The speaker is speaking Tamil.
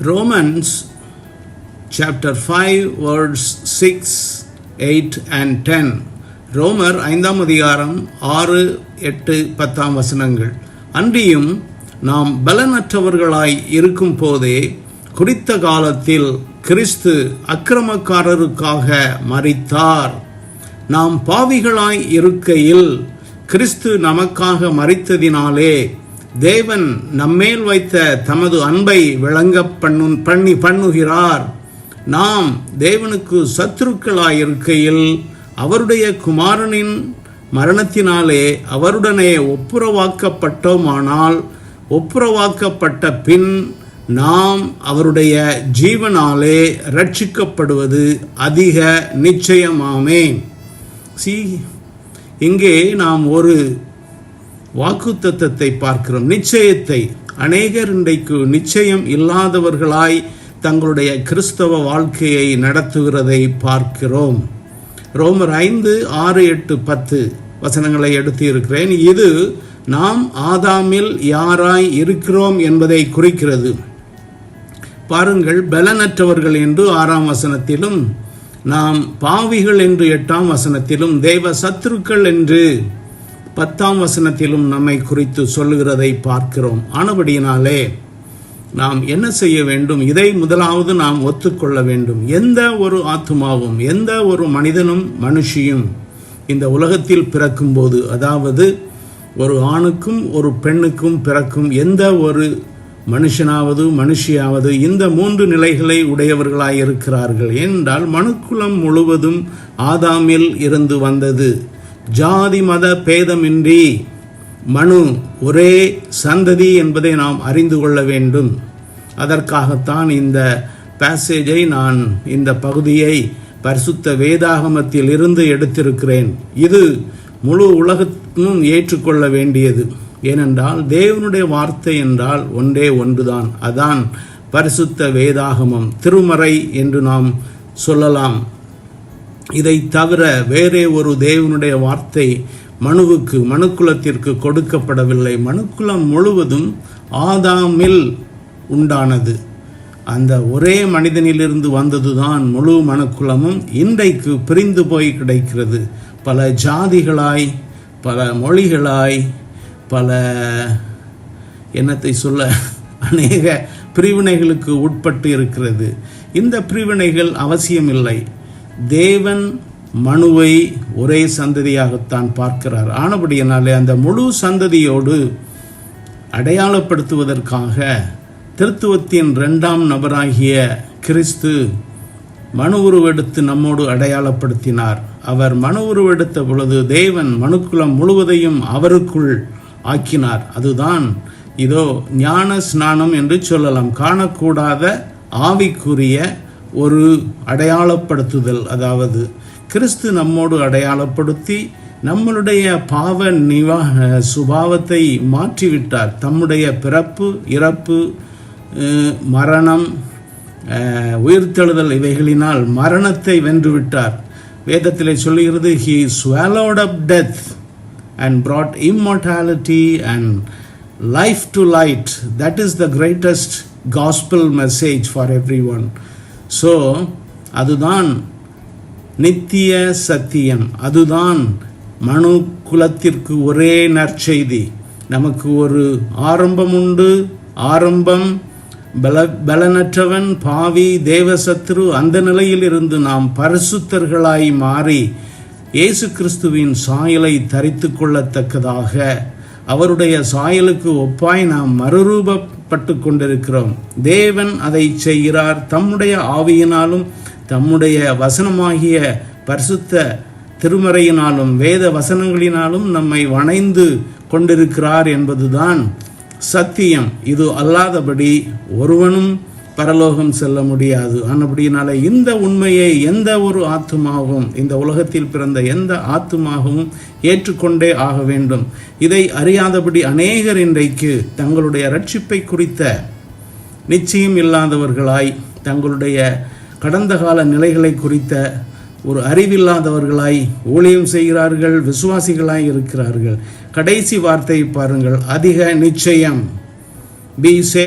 Romans chapter 5 வேர்ட்ஸ் 6, 8 and 10 ரோமர் ஐந்தாம் அதிகாரம் ஆறு எட்டு பத்தாம் வசனங்கள். அன்றியும் நாம் பலனற்றவர்களாய் இருக்கும் போதே குறித்த காலத்தில் கிறிஸ்து அக்கிரமக்காரருக்காக மறித்தார் நாம் பாவிகளாய் இருக்கையில் கிறிஸ்து நமக்காக மறித்ததினாலே தேவன் நம்மேல் வைத்த தமது அன்பை விளங்க பண்ணு பண்ணி பண்ணுகிறார். நாம் தேவனுக்கு சத்துருக்களாயிருக்கையில் அவருடைய குமாரனின் மரணத்தினாலே அவருடனே ஒப்புரவாக்கப்பட்டோமானால் ஒப்புரவாக்கப்பட்ட பின் நாம் அவருடைய ஜீவனாலே ரட்சிக்கப்படுவது அதிக நிச்சயமாமே. சி இங்கே நாம் ஒரு வாக்குத்தத்தை பார்க்கிறோம். நிச்சயத்தை அநேகர் இன்றைக்கு நிச்சயம் இல்லாதவர்களாய் தங்களுடைய கிறிஸ்தவ வாழ்க்கையை நடத்துகிறதை பார்க்கிறோம். ரோமர் ஐந்து ஆறு எட்டு பத்து வசனங்களை எடுத்து இருக்கிறேன் இது நாம் ஆதாமில் யாராய் இருக்கிறோம் என்பதை குறிக்கிறது. பாருங்கள் பலனற்றவர்கள் என்று ஆறாம் வசனத்திலும் நாம் பாவிகள் என்று எட்டாம் வசனத்திலும் தேவ சத்துருக்கள் என்று பத்தாம் வசனத்திலும் நம்மை குறித்து சொல்லுகிறதை பார்க்கிறோம். ஆனபடியினாலே நாம் என்ன செய்ய வேண்டும்? இதை முதலாவது நாம் ஒத்துக்கொள்ள வேண்டும். எந்த ஒரு ஆத்மாவும் எந்த ஒரு மனிதனும் மனுஷியும் இந்த உலகத்தில் பிறக்கும்போது அதாவது ஒரு ஆணுக்கும் ஒரு பெண்ணுக்கும் பிறக்கும் எந்த ஒரு மனுஷனாவது மனுஷியாவது இந்த மூன்று நிலைகளை உடையவர்களாய் இருக்கிறார்கள் என்றால் மனுக்குலம் முழுவதும் ஆதாமில் இருந்து வந்தது. ஜாதி மத பேதமின்றி மனு ஒரே சந்ததி என்பதை நாம் அறிந்து கொள்ள வேண்டும். அதற்காகத்தான் இந்த பேசேஜை நான் இந்த பகுதியை பரிசுத்த வேதாகமத்தில் இருந்து எடுத்திருக்கிறேன். இது முழு உலகத்தும் ஏற்றுக்கொள்ள வேண்டியது. ஏனென்றால் தேவனுடைய வார்த்தை என்றால் ஒன்றே ஒன்றுதான். அதான் பரிசுத்த வேதாகமம் திருமறை என்று நாம் சொல்லலாம். இதை தவிர வேறே ஒரு தேவனுடைய வார்த்தை மனுவுக்கு மனுக்குலத்திற்கு கொடுக்கப்படவில்லை. மனுக்குலம் முழுவதும் ஆதாமில் உண்டானது. அந்த ஒரே மனிதனிலிருந்து வந்ததுதான் முழு மனுக்குலமும் இன்றைக்கு பிரிந்து போய் கிடைக்கிறது. பல ஜாதிகளாய் பல மொழிகளாய் பல என்னத்தை சொல்ல அநேக பிரிவினைகளுக்கு உட்பட்டு இருக்கிறது. இந்த பிரிவினைகள் அவசியமில்லை. தேவன் மனுவை ஒரே சந்ததியாகத்தான் பார்க்கிறார். ஆனபடியினாலே அந்த முழு சந்ததியோடு அடையாளப்படுத்துவதற்காக திருத்துவத்தின் இரண்டாம் நபராகிய கிறிஸ்து மனு உருவெடுத்து நம்மோடு அடையாளப்படுத்தினார். அவர் மனு உருவெடுத்த பொழுது தேவன் மனுக்குலம் முழுவதையும் அவருக்குள் ஆக்கினார். அதுதான் இதோ ஞான ஸ்நானம் என்று சொல்லலாம். காணக்கூடாத ஆவிக்குரிய ஒரு அடையாளப்படுத்துதல். அதாவது கிறிஸ்து நம்மோடு அடையாளப்படுத்தி நம்மளுடைய பாவ நிவா சுபாவத்தை மாற்றிவிட்டார். தம்முடைய பிறப்பு இறப்பு மரணம் உயிர்த்தெழுதல் இவைகளினால் மரணத்தை வென்றுவிட்டார். வேதத்திலே சொல்லுகிறது he swallowed up death and brought immortality and life to light that is the greatest gospel message for everyone so அதுதான் நித்திய சத்தியம். அதுதான் மனு குலத்திற்கு ஒரே நற்செய்தி. நமக்கு ஒரு ஆரம்பம் உண்டு. ஆரம்பம் பல பலனற்றவன் பாவி தேவசத்ரு அந்த நிலையில் இருந்து நாம் பரிசுத்தர்களாய் மாறி இயேசு கிறிஸ்துவின் சாயலை தரித்து கொள்ளத்தக்கதாக அவருடைய சாயலுக்கு ஒப்பாய் நாம் பட்டு கொண்டிருக்கிறோம். தேவன் அதை செய்கிறார். தம்முடைய ஆவியினாலும் தம்முடைய வசனமாகிய பரிசுத்த திருமறையினாலும் வேத வசனங்களினாலும் நம்மை வணைந்து கொண்டிருக்கிறார் என்பதுதான் சத்தியம். இது அல்லாதபடி ஒருவனும் பரலோகம் செல்ல முடியாது. அப்படினால இந்த உண்மையை எந்த ஒரு ஆத்துமாகவும் இந்த உலகத்தில் பிறந்த எந்த ஆத்துமாகவும் ஏற்றுக்கொண்டே ஆக வேண்டும். இதை அறியாதபடி அநேகர் இன்றைக்கு தங்களுடைய ரட்சிப்பை குறித்த நிச்சயம் இல்லாதவர்களாய் தங்களுடைய கடந்த கால நிலைகளை குறித்த ஒரு அறிவில்லாதவர்களாய் ஊழியம் செய்கிறார்கள் விசுவாசிகளாய் இருக்கிறார்கள். கடைசி வார்த்தை பாருங்கள். அதிக நிச்சயம். பி சே